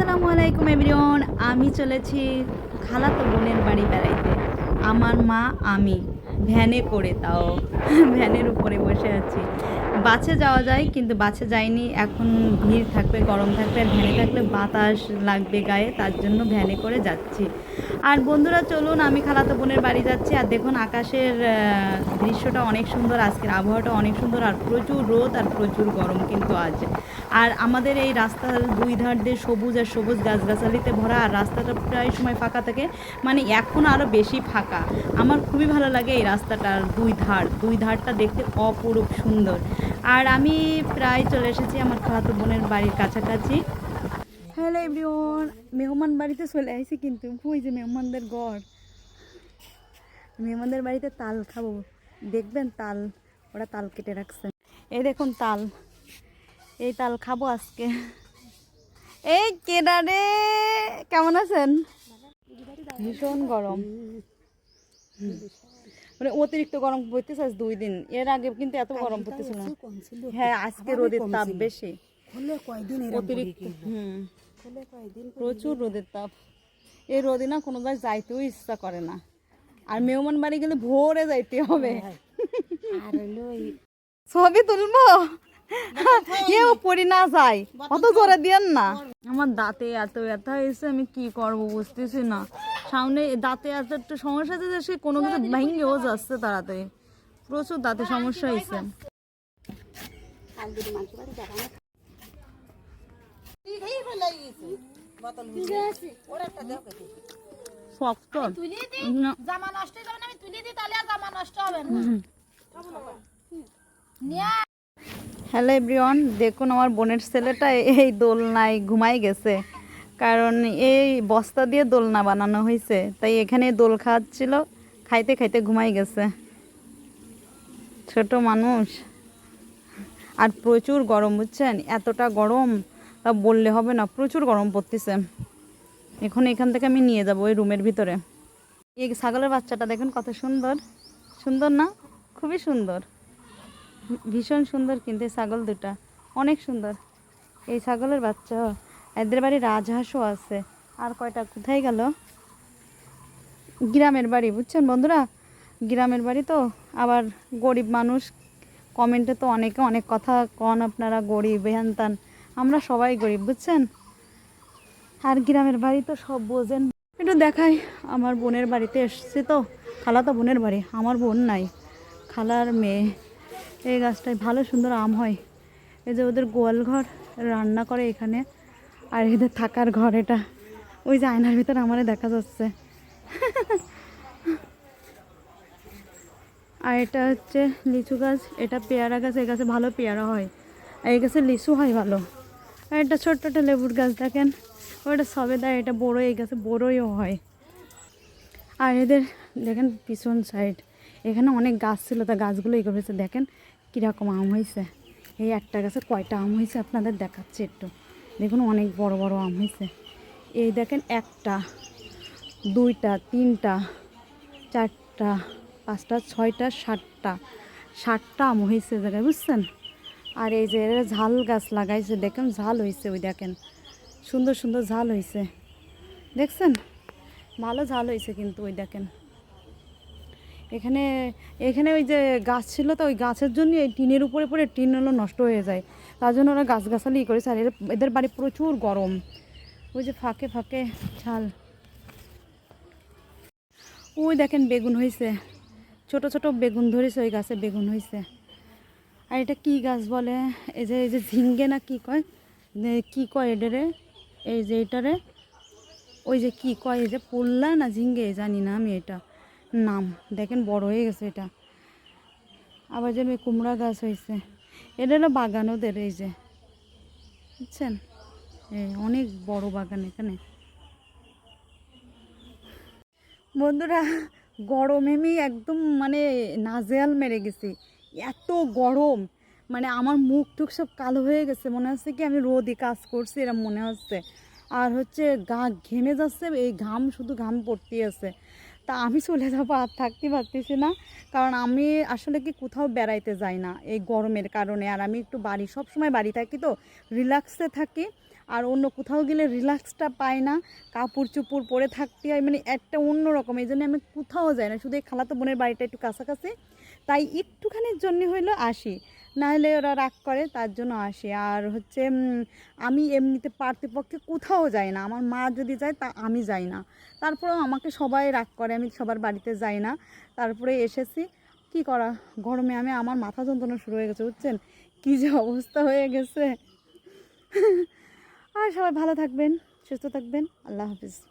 আসসালামু আলাইকুম এভরিওয়ান, আমি চলেছি খালাতো বোনের বাড়ি বেড়াইতে। আমার মা, আমি, ভ্যানে করে তাও, ভ্যানের উপরে বসে আছি। বাসে যাওয়া যায়, কিন্তু বাসে যায়নি এখন ভিড় থাকবে, গরম থাকবে আর ভ্যানে থাকলে বাতাস লাগবে গায়ে, তার জন্য ভ্যানে করে যাচ্ছি। আর বন্ধুরা, চলুন, আমি খালাতো বোনের বাড়ি যাচ্ছি। আর দেখুন, আকাশের দৃশ্যটা অনেক সুন্দর, আজকের আবহাওয়াটা অনেক সুন্দর, আর প্রচুর রোদ আর প্রচুর গরম কিন্তু আজ। আর আমাদের এই রাস্তার দুই ধার দিয়ে সবুজ আর সবুজ গাছগাছালিতে ভরা, আর রাস্তাটা প্রায় সময় ফাঁকা থাকে মানে এখন আরও বেশি ফাঁকা। আমার খুবই ভালো লাগে এই রাস্তাটার দুই ধার। দুই ধারটা দেখতে অপরূপ সুন্দর। আর আমি প্রায় চলে এসেছি আমার খালাতো বোনের বাড়ির কাছাকাছি। হ্যালো এভরিওয়ান, মেহমান বাড়িতে চলে আসি কিন্তু। ওই যে মেহমানদের গড় মেহমানদের বাড়িতে তাল খাব। দেখবেন তাল, ওরা তাল কেটে রাখছে। এই দেখুন তাল। এই তাল খাব আজকে। এই কেডা রে? কেমন আছেন? ভীষণ গরম। মানে অতিরিক্ত গরম পড়তেছে আজ দুই দিন। এর আগে কিন্তু এত গরম পড়তেছিল না। হ্যাঁ আজকে রোদের তাপ বেশি। হলে কয়দিন অতিরিক্ত হুম। প্রচুর রোদের তাপ। এই রোদে না কোনো জায়গায় যাইতেও ইচ্ছা করে না। আর মেহমান বাড়ি গেলে ভোরে যাইতে হবে। এই ছবি তুলবো? এও পড়ি না যাই অত জোরে দিয়েন না। আমার দাঁতে এত ব্যথা হয়েছে আমি কি করব বুঝতেছি না। সামনে দাঁতে এত একটু সমস্যা আছে যে সে কোনো কিছু ভেঙেও যাচ্ছে তাড়াতাড়ি। প্রচুর দাঁতে সমস্যা হয়েছে। শক্ত। জামা নষ্ট হয়ে আমি তুলে দিই তাহলে আর জামা নষ্ট হবে না। হ্যালো এভরিওয়ান দেখুন আমার বোনের ছেলেটা এই দোলনায় ঘুমাই গেছে। কারণ এই বস্তা দিয়ে দোলনা বানানো হয়েছে, তাই এখানে দোল খাচ্ছিল খাইতে খাইতে ঘুমাই গেছে। ছোট মানুষ। আর প্রচুর গরম, বুঝছেন? এতটা গরম, তা বললে হবে না, প্রচুর গরম পড়তেছে। এখন এখান থেকে আমি নিয়ে যাব ওই রুমের ভিতরে। এই ছাগলের বাচ্চাটা দেখুন কত সুন্দর। সুন্দর না? খুবই সুন্দর। ভীষণ সুন্দর কিন্তু ছাগল দুটা। অনেক সুন্দর। এই ছাগলের বাচ্চা। এদের বাড়ি রাজহাঁসও আছে। আর কয়টা, কোথায় গেল? গ্রামের বাড়ি, বুঝছেন বন্ধুরা? গ্রামের বাড়ি তো আবার গরিব মানুষ, কমেন্টে তো অনেকে অনেক কথা কন আপনারা, গরিব হ্যান আমরা সবাই গরিব, বুঝছেন? আর গ্রামের বাড়ি তো সব বোঝেন। একটু দেখাই, আমার বোনের বাড়িতে এসছি তো। খালা তো বোনের বাড়ি, আমার বোন নাই। খালার মেয়ে। এই গাছটায় ভালো সুন্দর আম হয়। এই যে ওদের গোয়াল ঘর রান্না করে এখানে। আর এদের থাকার ঘর এটা। ওই যে আয়নার ভিতরে আমারে দেখা যাচ্ছে। আর এটা হচ্ছে লিচু গাছ, এটা পেয়ারা গাছ, এই গাছে ভালো পেয়ারা হয়। আর এই গাছে লিচু হয় ভালো। আর এটা ছোট্ট একটা লেবুর গাছ দেখেন। ওটা সবে দেয়, এটা বড়ো, এই গাছে বড়োইও হয়। আর এদের দেখেন পিছন সাইড এখানে অনেক গাছ ছিল, তা গাছগুলো এই করেছে। দেখেন কীরকম আম হয়েছে। এই একটা গাছে কয়টা আম হয়েছে আপনাদের দেখাচ্ছে একটু। দেখুন অনেক বড় বড় আম হয়েছে। এই দেখেন একটা, দুইটা, তিনটা, চারটা, পাঁচটা, ছয়টা, সাতটা সাতটা আম হয়েছে জায়গায়, বুঝছেন? আর এই যে ঝাল গাছ লাগাইছে, দেখেন ঝাল হয়েছে ওই দেখেন। সুন্দর সুন্দর ঝাল হয়েছে। দেখছেন? ভালো ঝাল হয়েছে কিন্তু ওই দেখেন। এখানে এখানে ওই যে গাছ ছিল তো, ওই গাছের জন্য এই টিনের উপরে পড়ে টিন হলো নষ্ট হয়ে যায়। তার জন্য ওরা গাছগাছালি করেছে। আর এদের বাড়ি প্রচুর গরম। ওই যে ফাঁকে ফাঁকে ঝাল ওই দেখেন বেগুন হয়েছে ছোট ছোট বেগুন ধরেছে, ওই গাছে বেগুন হয়েছে আর এটা কি গাছ বলে? এই যে এই যে ঝিঙ্গে না কি কয়? কি কয় এটারে এই যে এটারে ওই যে কি কয়? এই যে পোল্লা না ঝিঙ্গে? জানি না আমি এটা। নাম, দেখেন বড় হয়ে গেছে এটা। আবার এই কুমড়া গাছ হয়েছে, এটা হলো বাগান ওদের এই যে, বুঝছেন? অনেক বড় বাগান এখানে। বন্ধুরা, গরমে আমি একদম মানে নাজেয়াল মেরে গেছি। এত গরম মানে আমার মুখ টুক সব কালো হয়ে গেছে। মনে হচ্ছে কি আমি রোদে কাজ করছি এরকম মনে হচ্ছে। আর হচ্ছে গা ঘেমে যাচ্ছে, এই ঘাম, শুধু ঘাম পড়তে আছে। তা আমি চলে যাব আর থাকতে পারতেছি না। কারণ আমি আসলে কি কোথাও বেড়াইতে যাই না এই গরমের কারণে। আর আমি একটু বাড়ি সব সময় বাড়ি থাকি তো রিল্যাক্সে থাকি। আর অন্য কোথাও গেলে রিল্যাক্সটা পাই না কাপড় চুপড় পরে থাকতে হয়। মানে একটা অন্য রকম, এই জন্য আমি কোথাও যাই না। শুধু এই খালাতো বোনের বাড়িটা একটু কাছাকাছি। তাই একটুখানির জন্য হইল আসি। না হলে ওরা রাগ করে, তার জন্য আসে। আর হচ্ছে আমি এমনিতে পারতেপক্ষে কোথাও যাই না। আমার মা যদি যায়, তা আমি যাই না। তারপরেও আমাকে সবাই রাগ করে, আমি সবার বাড়িতে যাই না। তারপরে এসেছি। কি করা? গরমে আমি, আমার মাথা যন্ত্রণা শুরু হয়ে গেছে, বুঝছেন? কী যে অবস্থা হয়ে গেছে। আর সবাই ভালো থাকবেন, সুস্থ থাকবেন। আল্লাহ হাফিজ।